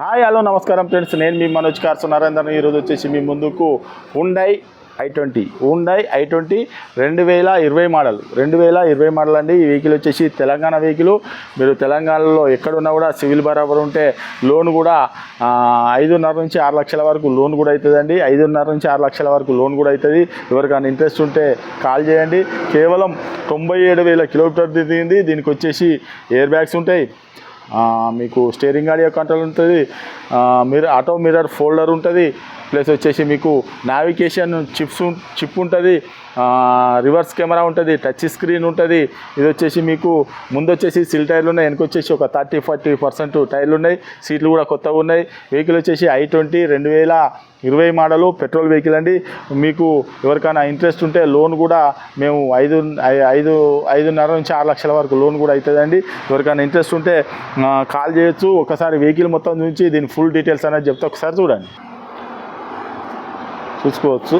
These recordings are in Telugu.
హాయ్ హలో నమస్కారం ఫ్రెండ్స్. నేను మీ మనోజ్ కార్స్ నరేందర్ ఈరోజు వచ్చేసి మీ ముందుకు Hyundai i twenty Hyundai i twenty రెండు వేల ఇరవై మోడల్ రెండు వేల ఇరవై మోడల్ అండి. ఈ వెహికల్ వచ్చేసి తెలంగాణ వెహికల్ మీరు తెలంగాణలో ఎక్కడున్నా కూడా సివిల్ బరాబర్ ఉంటే లోన్ కూడా ఐదున్నర నుంచి ఆరు లక్షల వరకు లోన్ కూడా అవుతుందండి. ఐదున్నర నుంచి ఆరు లక్షల వరకు లోన్ కూడా అవుతుంది. ఎవరికైనా ఇంట్రెస్ట్ ఉంటే కాల్ చేయండి. కేవలం తొంభై ఏడు వేల కిలోమీటర్ దిగింది దీనికి వచ్చేసి ఎయిర్ బ్యాగ్స్ ఉంటాయి. మీకు స్టీరింగ్ ఆడియో కంట్రోల్ ఉంటుంది. మీరు ఆటో మిర్రర్ ఫోల్డర్ ఉంటుంది. ప్లస్ వచ్చేసి మీకు నావిగేషన్ చిప్స్ చిప్ ఉంటుంది రివర్స్ కెమెరా ఉంటుంది టచ్ స్క్రీన్ ఉంటుంది. ఇది వచ్చేసి మీకు ముందు వచ్చేసి సిల్ టైర్లు ఉన్నాయి వెనక వచ్చేసి ఒక థర్టీ ఫార్టీ పర్సెంట్ టైర్లు ఉన్నాయి. సీట్లు కూడా కొత్తగా ఉన్నాయి. వెహికల్ వచ్చేసి ఐ ట్వంటీ రెండు వేల ఇరవై మోడలు పెట్రోల్ వెహికల్ అండి. మీకు ఎవరికైనా ఇంట్రెస్ట్ ఉంటే లోన్ కూడా మేము ఐదు ఐదు ఐదున్నర నుంచి ఆరు లక్షల వరకు లోన్ కూడా అవుతుందండి ఎవరికైనా ఇంట్రెస్ట్ ఉంటే కాల్ చేయొచ్చు. ఒకసారి వెహికల్ మొత్తం నుంచి దీని ఫుల్ డీటెయిల్స్ అనేది చెప్తే. ఒకసారి చూడండి. చూసుకోవచ్చు.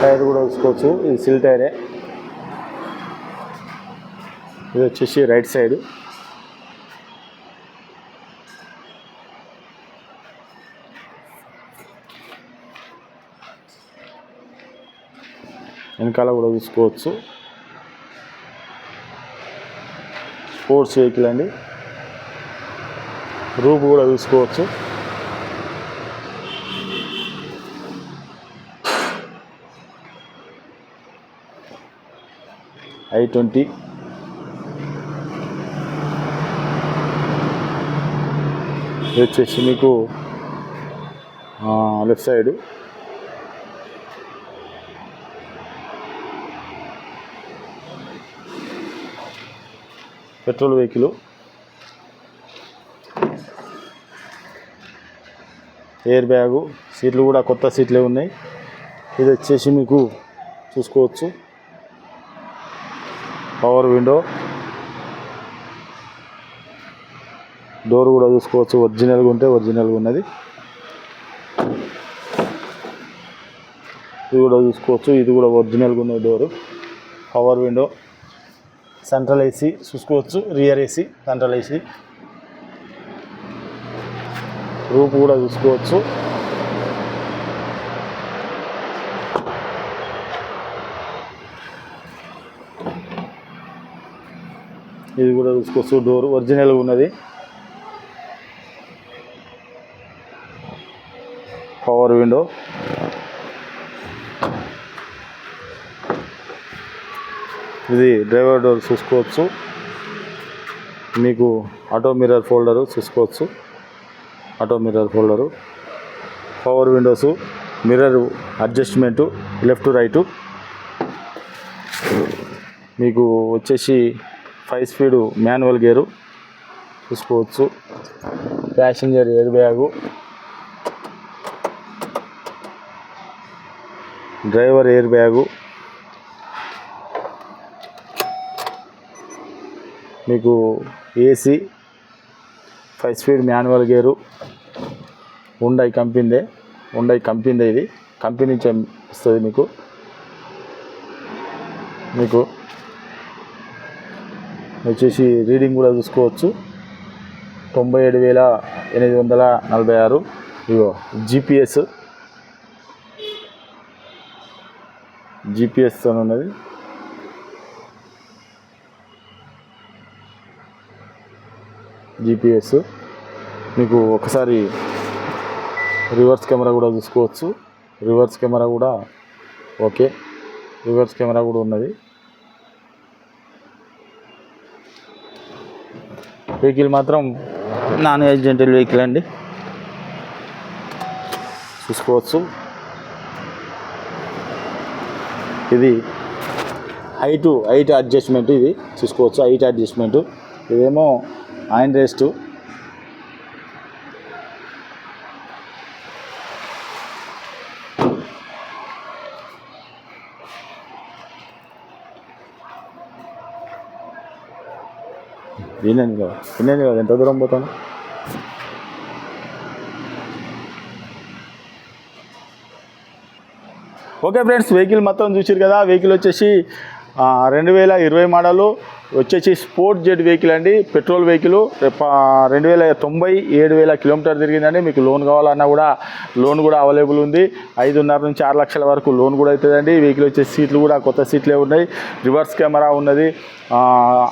టైర్ కూడా చూసుకోవచ్చు ఇది సిల్ టైరే. ఇది వచ్చేసి రైట్ సైడ్. వెనకాల కూడా చూసుకోవచ్చు స్పోర్ట్స్ వెహికల్ అండి. రూప్ కూడా చూసుకోవచ్చు ఐ ట్వంటీ. వచ్చేసి మీకు left side petrol vehicle. Air bag సీట్లు కూడా కొత్త సీట్లే ఉన్నాయి. ఇది వచ్చేసి మీకు చూసుకోవచ్చు. పవర్ విండో డోర్ కూడా చూసుకోవచ్చు. ఒరిజినల్గా ఉంటే ఒరిజినల్గా ఉన్నది. ఇది కూడా చూసుకోవచ్చు. ఇది కూడా ఒరిజినల్గా ఉన్నది door power window central AC చూసుకోవచ్చు rear AC central AC. Roof కూడా చూసుకోవచ్చు. ఇది కూడా చూసుకోవచ్చు డోర్ ఒరిజినల్గా ఉన్నది. పవర్ విండో ఇది డ్రైవర్ డోర్ చూసుకోవచ్చు. మీకు ఆటో మిర్రర్ ఫోల్డరు చూసుకోవచ్చు. Auto mirror folder. Power windows mirror adjustment left right. మీకు వచ్చేసి ఫైవ్ స్పీడ్ మాన్యువల్ గేరు చూసుకోవచ్చు. Passenger air bag. Driver air bag. మీకు AC five speed manual gear Hyundai కంపిందే Hyundai కంపిందే ఇది. కంపెనీ నుంచి వస్తుంది మీకు. మీకు వచ్చేసి రీడింగ్ కూడా చూసుకోవచ్చు. తొంభై ఏడు వేల ఎనిమిది వందల నలభై ఆరు. ఇగో జీపీఎస్ జిపిఎస్ అని ఉన్నది. జీపీఎస్ మీకు ఒకసారి రివర్స్ కెమెరా కూడా చూసుకోవచ్చు. రివర్స్ కెమెరా కూడా ఓకే. రివర్స్ కెమెరా కూడా ఉన్నది. వెహికల్ మాత్రం నాన్ ఏజెంటల్ వెహికల్ అండి. చూసుకోవచ్చు. ఇది హైటు హైట్ అడ్జస్ట్మెంట్ ఇది. చూసుకోవచ్చు హైట్ అడ్జస్ట్మెంట్ ఇదేమో ఆయన రెస్ట్ ఎన్ని కదా ఎన్ని కాదు ఎంత దూరం పోతాను ఓకే ఫ్రెండ్స్ వెహికల్ మొత్తం చూసారు కదా. వెహికల్ వచ్చేసి రెండు వేల ఇరవై మోడలు. వచ్చేసి స్పోర్ట్ జెట్ వెహికల్ అండి పెట్రోల్ వెహికల్. రెండు వేల తొంభై ఏడు వేల కిలోమీటర్ తిరిగిందండి. మీకు లోన్ కావాలన్నా కూడా లోన్ కూడా అవైలబుల్ ఉంది. ఐదున్నర నుంచి ఆరు లక్షల వరకు లోన్ కూడా అవుతుందండి. వెహికల్ వచ్చే సీట్లు కూడా కొత్త సీట్లే ఉన్నాయి. రివర్స్ కెమెరా ఉన్నది.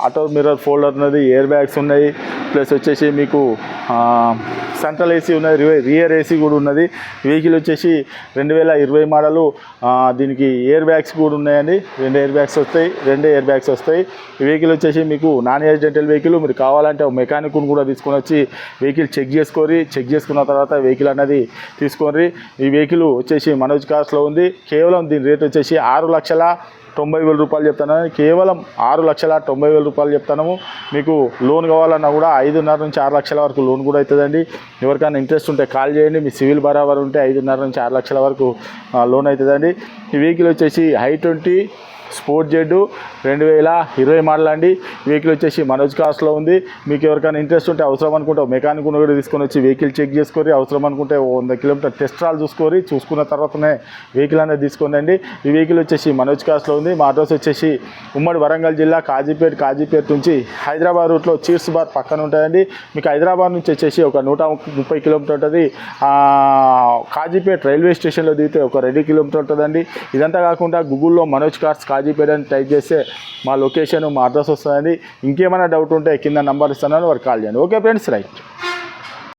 ఆటో మిర్రర్ ఫోల్డర్ ఉన్నది. ఎయిర్ బ్యాగ్స్ ఉన్నాయి. ప్లస్ వచ్చేసి మీకు సెంట్రల్ ఏసీ ఉన్నది. రియర్ ఏసీ కూడా ఉన్నది. వెహికల్ వచ్చేసి రెండు వేల ఇరవై మోడలు. దీనికి ఎయిర్ బ్యాగ్స్ కూడా ఉన్నాయండి. రెండు ఎయిర్ బ్యాగ్స్ వస్తాయి. రెండు ఎయిర్ బ్యాగ్స్ వస్తాయి. వెహికల్ వెహికల్ వచ్చేసి మీకు నాన్ యాక్సిడెంటల్ వెహికల్ మీరు కావాలంటే ఒక కూడా తీసుకొని వచ్చి వెహికల్ చెక్ చేసుకోరి చెక్ చేసుకున్న తర్వాత వెహికల్ అనేది తీసుకొని ఈ వెహికల్ వచ్చేసి మనోజ్ కార్స్లో ఉంది. కేవలం దీని రేట్ వచ్చేసి ఆరు లక్షల తొంభై వేల రూపాయలు చెప్తాను. కేవలం ఆరు లక్షల తొంభై వేల రూపాయలు చెప్తాము మీకు లోన్ కావాలన్నా కూడా ఐదున్నర నుంచి ఆరు లక్షల వరకు లోన్ కూడా అవుతుందండి. ఎవరికైనా ఇంట్రెస్ట్ ఉంటే కాల్ చేయండి. మీ సివిల్ బరాబర్ ఉంటే ఐదున్నర నుంచి ఆరు లక్షల వరకు లోన్ అవుతుందండి. ఈ వెహికల్ వచ్చేసి హై ట్వంటీ స్పోర్ట్ జెడ్ రెండు వేల ఇరవై మోడల్ అండి. వెహికల్ వచ్చేసి మనోజ్ కాస్ట్లో ఉంది. మీకు ఎవరికైనా ఇంట్రెస్ట్ ఉంటే అవసరం అనుకుంటే ఒక మెకానిక్ కూడా తీసుకొని వచ్చి వెహికల్ చెక్ చేసుకొని అవసరం అనుకుంటే వంద కిలోమీటర్ టెస్ట్ రాల్ చూసుకొని చూసుకున్న తర్వాతనే వెహికల్ అనేది తీసుకోండి ఈ వెహికల్ వచ్చేసి మనోజ్ కాస్ట్లో ఉంది. మా అడ్రస్ వచ్చేసి ఉమ్మడి వరంగల్ జిల్లా కాజీపేట కాజీపేట నుంచి హైదరాబాద్ రూట్లో చీర్స్ బార్ పక్కన ఉంటుందండి మీకు హైదరాబాద్ నుంచి వచ్చేసి ఒక నూట ముప్పై కిలోమీటర్ ఉంటుంది. కాజీపేట్ కాజీపేట రైల్వే స్టేషన్లో దిగితే ఒక రెండు కిలోమీటర్ ఉంటుందండి. ఇదంతా కాకుండా గూగుల్లో మనోజ్ కార్స్ కాజీపేట అని టైప్ చేస్తే మా లొకేషన్ మా అడ్రస్ వస్తుందండి. ఇంకేమైనా డౌట్ ఉంటే కింద నంబర్ ఇస్తాను వారు కాల్ చేయండి. Okay friends right.